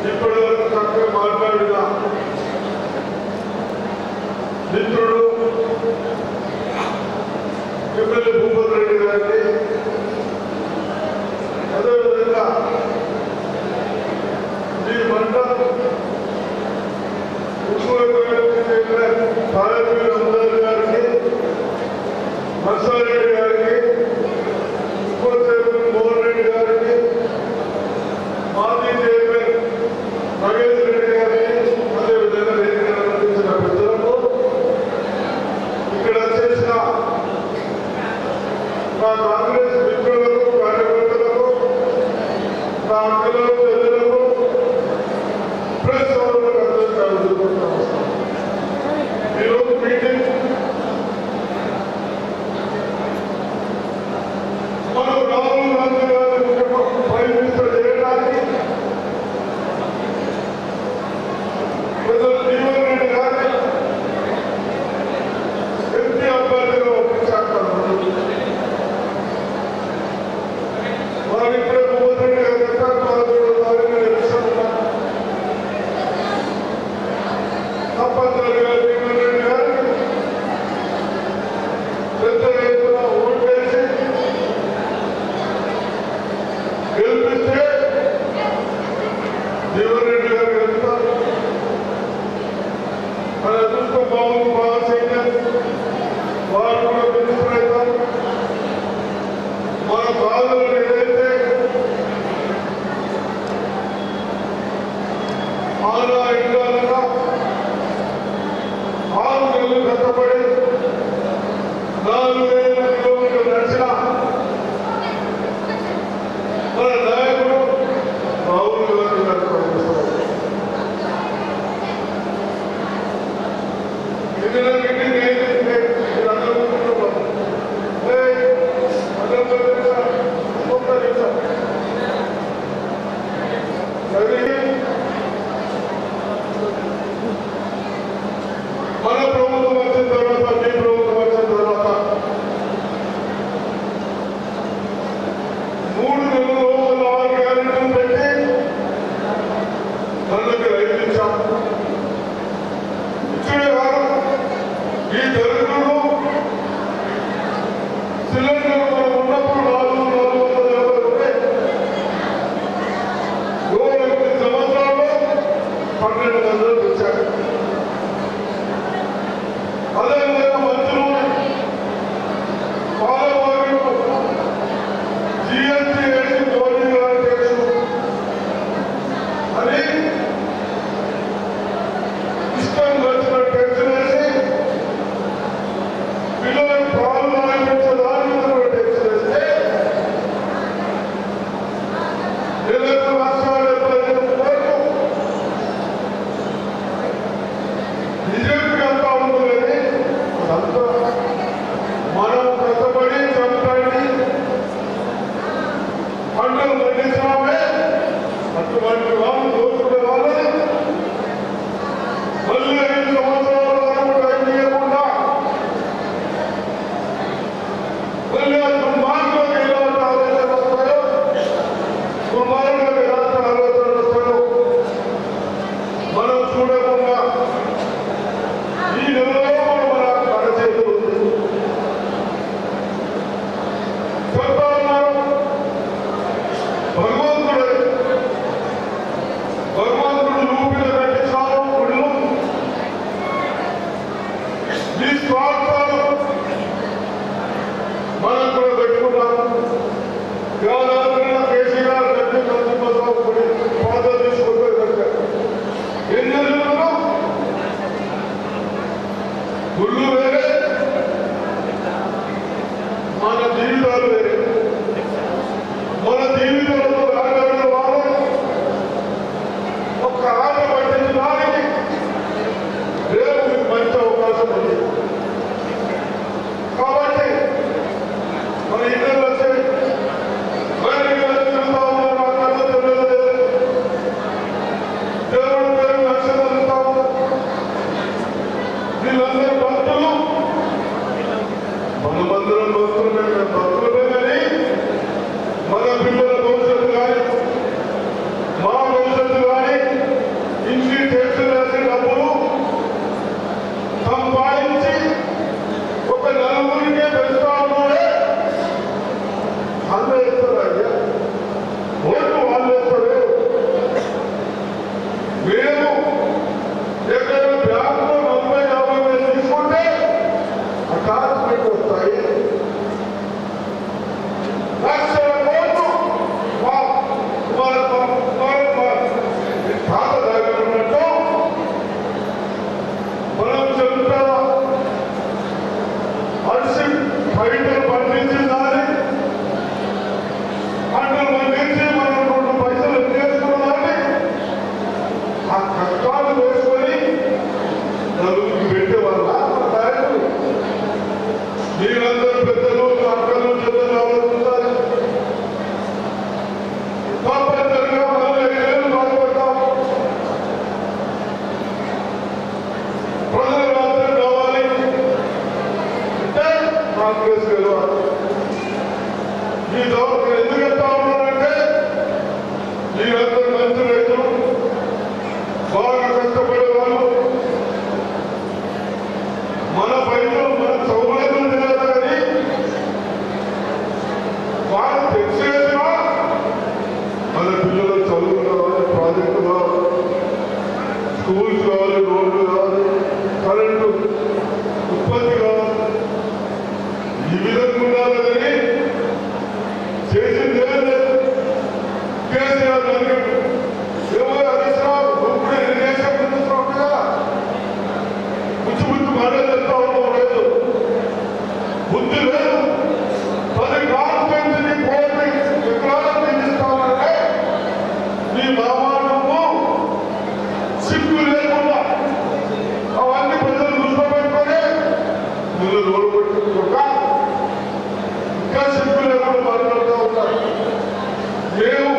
ఇప్పటి వరకు చక్కగా మాట్లాడిన మిత్రుడు ఎమ్మెల్యే భూపతి రెడ్డి గారికి అదేవిధంగా ఈ పంట ఉద్యోగ గారికి మసారెడ్డి గారికి Honorable Mr. নিজে ఈ దౌర్జన్యం ఎందుకు చెప్తా ఉన్నానంటే ఈరోజు Eu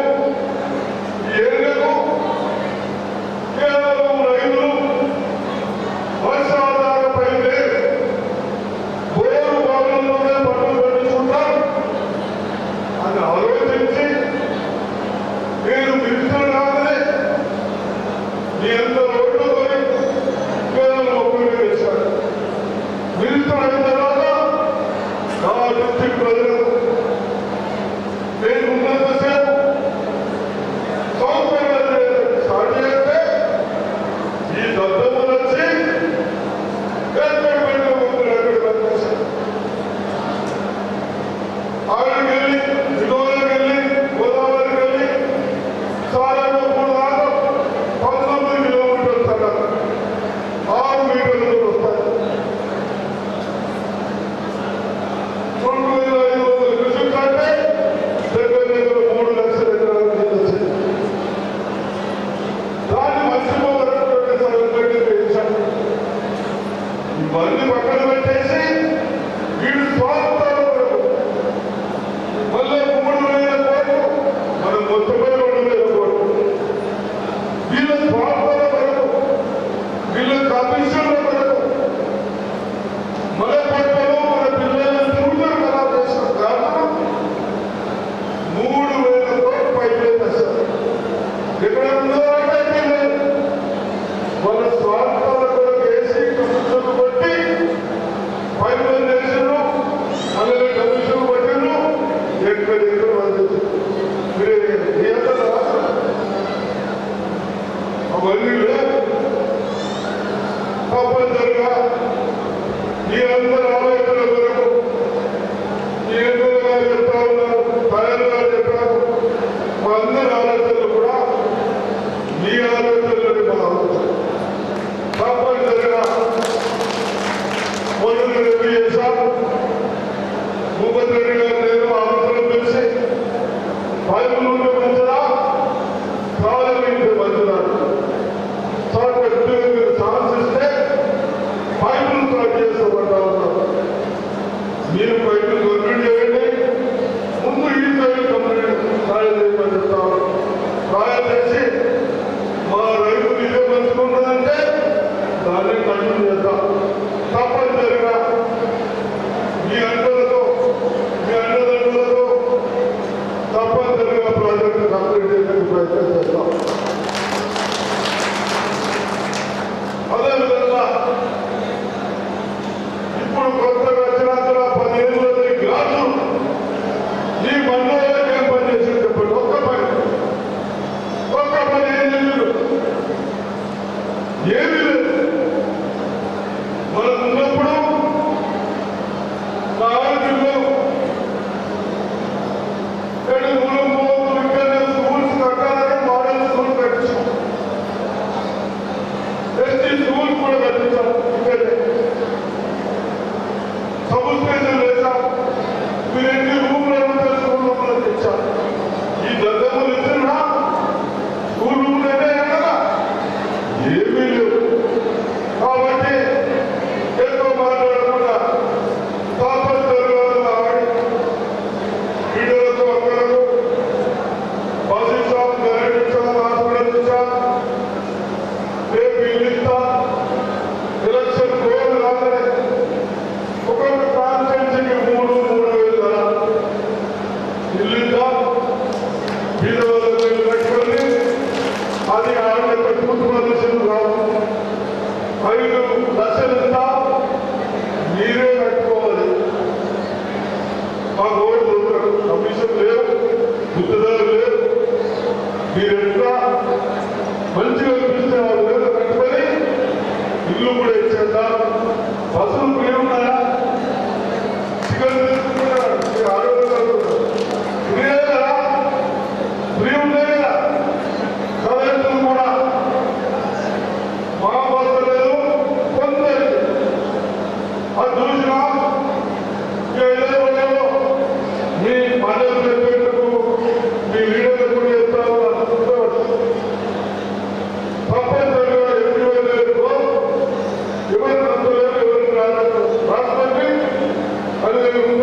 对对对对对对对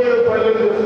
Господь пойдет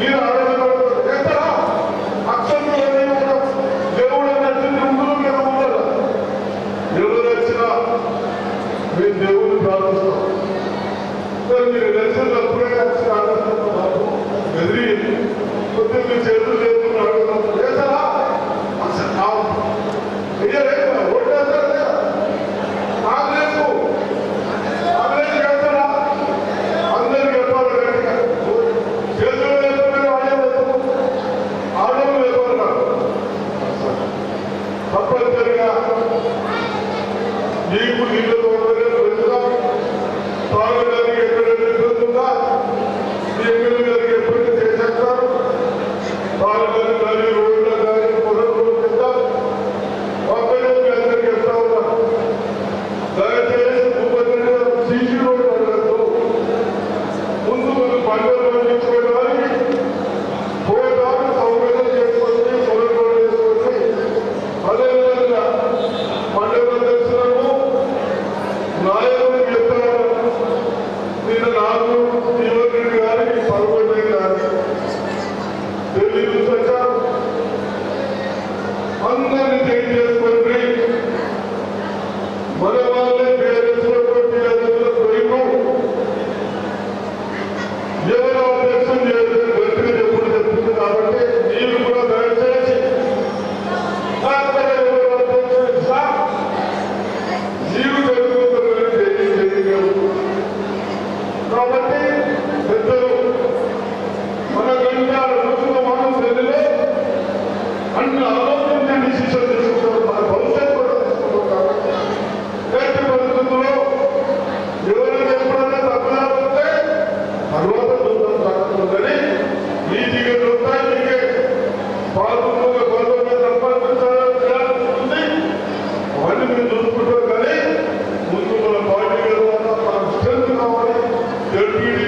Yeah. Digo, porque eu good.